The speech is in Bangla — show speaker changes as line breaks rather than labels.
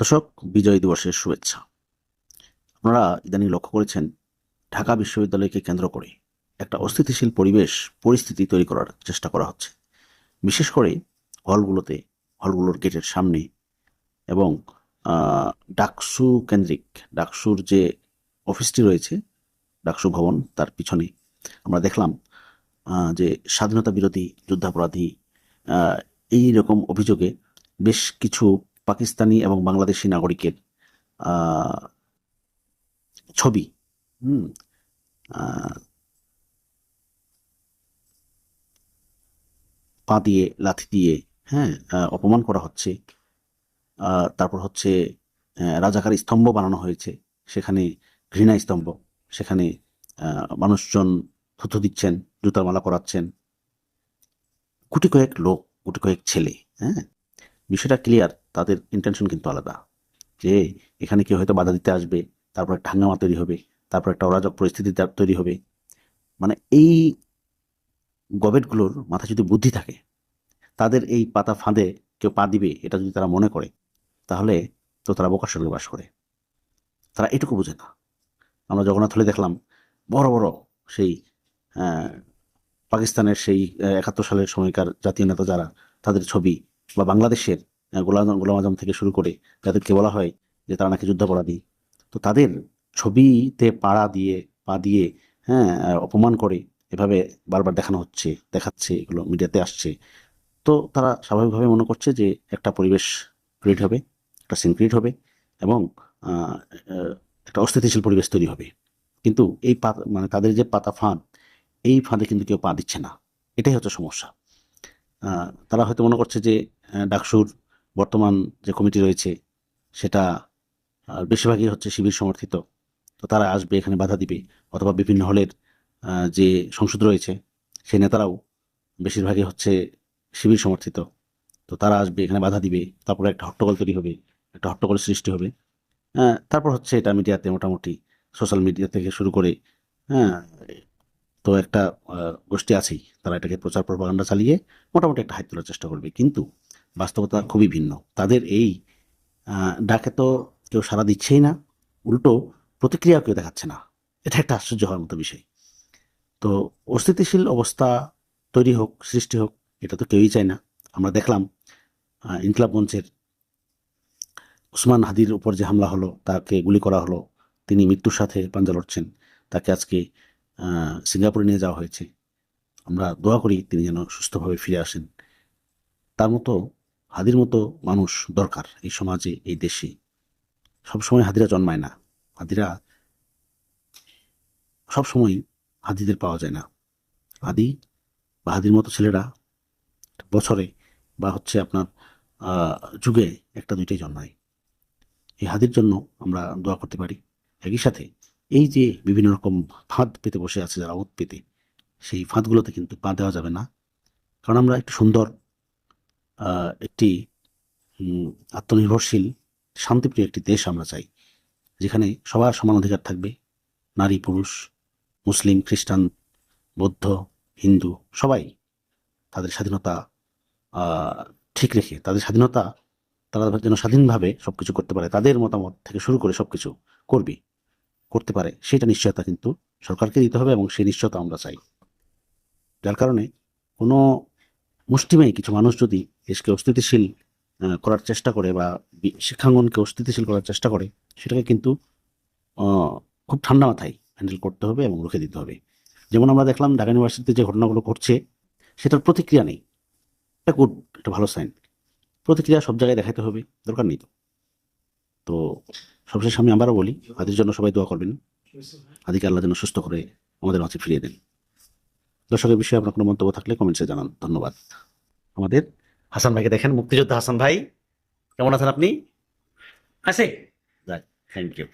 দর্শক, বিজয় দিবসের শুভেচ্ছা। আপনারা ইদানিং লক্ষ্য করেছেন, ঢাকা বিশ্ববিদ্যালয়কে কেন্দ্র করে একটা অস্থিতিশীল পরিবেশ, পরিস্থিতি তৈরি করার চেষ্টা করা হচ্ছে। বিশেষ করে হলগুলোতে, হলগুলোর গেটের সামনে এবং ডাকসু কেন্দ্রিক, ডাকসুর যে অফিসটি রয়েছে, ডাকসু ভবন তার পিছনে আমরা দেখলাম যে স্বাধীনতা বিরোধী, যুদ্ধাপরাধী এই রকম অভিযোগে বেশ কিছু পাকিস্তানি এবং বাংলাদেশি নাগরিকের ছবি। হুম পা দিয়ে, লাথি দিয়ে হ্যাঁ অপমান করা হচ্ছে। তারপর হচ্ছে রাজাকার স্তম্ভ বানানো হয়েছে। সেখানে ঘৃণা স্তম্ভ। সেখানে মানুষজন থুতু দিচ্ছেন, জুতার মালা করাচ্ছেন গুটি কয়েক লোক গুটি কয়েক ছেলে হ্যাঁ বিষয়টা ক্লিয়ার তাদের ইন্টেনশন কিন্তু আলাদা। যে এখানে কেউ হয়তো বাধা দিতে আসবে, তারপর একটা হাঙ্গামা তৈরি হবে, তারপর একটা অরাজক পরিস্থিতি তৈরি হবে। মানে এই গবেটগুলোর মাথায় যদি বুদ্ধি থাকে, তাদের এই পাতা ফাঁদে কেউ পা দিবে, এটা যদি তারা মনে করে, তাহলে তো তারা বোকার সঙ্গে বাস করে। তারা এটুকু বোঝে না। আমরা জগন্নাথ হলে দেখলাম, বড় বড় সেই পাকিস্তানের সেই একাত্তর সালের সময়কার জাতীয় নেতা যারা, তাদের ছবি বা বাংলাদেশের গোলাম গোলাম আজম থেকে শুরু করে যাদেরকে বলা হয় যে তারা নাকি যুদ্ধাপরাধী, তো তাদের ছবিতে পাড়া দিয়ে, পা দিয়ে হ্যাঁ অপমান করে এভাবে বারবার দেখানো হচ্ছে, দেখাচ্ছে, এগুলো মিডিয়াতে আসছে। তো তারা স্বাভাবিকভাবে মনে করছে যে একটা পরিবেশ ক্রিয়েট হবে, একটা সিন ক্রিয়েট হবে এবং একটা অস্থিতিশীল পরিবেশ তৈরি হবে। কিন্তু এই পা মানে তাদের যে পাতা ফাঁদ, এই ফাঁদে কিন্তু কেউ পা দিচ্ছে না। এটাই হচ্ছে সমস্যা। তারা হয়তো মনে করছে যে ডাকসুর বর্তমান যে কমিটি রয়েছে, সেটা বেশিরভাগই হচ্ছে শিবির সমর্থিত। তো তারা আসবে, এখানে বাধা দিবে, অথবা বিভিন্ন হলের যে সংসদ রয়েছে, সেই নেতারাও বেশিরভাগই হচ্ছে শিবির সমর্থিত। তো তারা আসবে, এখানে বাধা দিবে, তারপরে একটা হট্টগোল তৈরি হবে, একটা হট্টগোল সৃষ্টি হবে। হ্যাঁ তারপর হচ্ছে এটা মিডিয়াতে মোটামুটি সোশ্যাল মিডিয়া থেকে শুরু করে হ্যাঁ তো একটা গোষ্ঠী আছেই, তারা এটাকে প্রচার প্রপাগান্ডা চালিয়ে মোটামুটি একটা হাইট তোলার চেষ্টা করবে। কিন্তু বাস্তবতা খুবই ভিন্ন। তাদের এই ডাকে তো কেউ সাড়া দিচ্ছেই না, উল্টো প্রতিক্রিয়া কেউ দেখাচ্ছে না। এটা একটা আশ্চর্য হওয়ার মতো বিষয়। তো অস্থিতিশীল অবস্থা তৈরি হোক, সৃষ্টি হোক, এটা তো কেউই চায় না। আমরা দেখলাম ইনকলাব মঞ্চের ওসমান হাদির উপর যে হামলা হলো, তাকে গুলি করা হলো, তিনি মৃত্যুর সাথে পাঞ্জা লড়ছেন, তাকে আজকে সিঙ্গাপুরে নিয়ে যাওয়া হয়েছে। আমরা দোয়া করি তিনি যেন সুস্থভাবে ফিরে আসেন। তার মতো হাদির মতো মানুষ দরকার এই সমাজে, এই দেশে। সবসময় হাদিরা জন্মায় না। হাদিরা সবসময় হাদিদের পাওয়া যায় না। হাদি বা হাদির মতো ছেলেরা বছরে বা হচ্ছে আপনার যুগে একটা দুইটাই জন্মায়। এই হাদির জন্য আমরা দোয়া করতে পারি। একই সাথে এই যে বিভিন্ন রকম ফাঁদ পেতে বসে আছে, যারা ওত পেতে, সেই ফাঁদগুলোতে কিন্তু পা দেওয়া যাবে না। কারণ আমরা একটু সুন্দর একটি আত্মনির্ভরশীল, শান্তিপ্রিয় একটি দেশ আমরা চাই, যেখানে সবার সমান অধিকার থাকবে, নারী, পুরুষ, মুসলিম, খ্রিস্টান, বৌদ্ধ, হিন্দু, সবাই তাদের স্বাধীনতা ঠিক রেখে, তাদের স্বাধীনতা তারা যেন স্বাধীনভাবে সব কিছু করতে পারে, তাদের মতামত থেকে শুরু করে সব কিছু করবে, করতে পারে সেটা নিশ্চয়তা কিন্তু সরকারকে দিতে হবে এবং সেই নিশ্চয়তা আমরা চাই। যার কারণে কোনো মুষ্টিমেয় কিছু মানুষ যদি দেশকে অস্থিতিশীল করার চেষ্টা করে বা শিক্ষাঙ্গনকে অস্থিতিশীল করার চেষ্টা করে, সেটাকে কিন্তু খুব ঠান্ডা মাথায় হ্যান্ডেল করতে হবে এবং রুখে দিতে হবে। যেমন আমরা দেখলাম ঢাকা ইউনিভার্সিটিতে যে ঘটনাগুলো ঘটছে, সেটার প্রতিক্রিয়া নেই। এটা গুড এটা ভালো সাইন প্রতিক্রিয়া সব জায়গায় দেখাতে হবে, দরকার নেই তো। তো সবশেষ আমি আবারও বলি, হাদির জন্য সবাই দোয়া করবেন। হাদিকে আল্লাহ যেন সুস্থ করে আমাদের মাঝে ফিরিয়ে দেন। দর্শকের বিষয়ে আপনার কোনো মন্তব্য থাকলে কমেন্টসে জানান। ধন্যবাদ। আমাদের হাসান ভাইকে দেখেন মুক্তিযোদ্ধা হাসান ভাই। কেমন আছেন আপনি?
আছে।
Thank you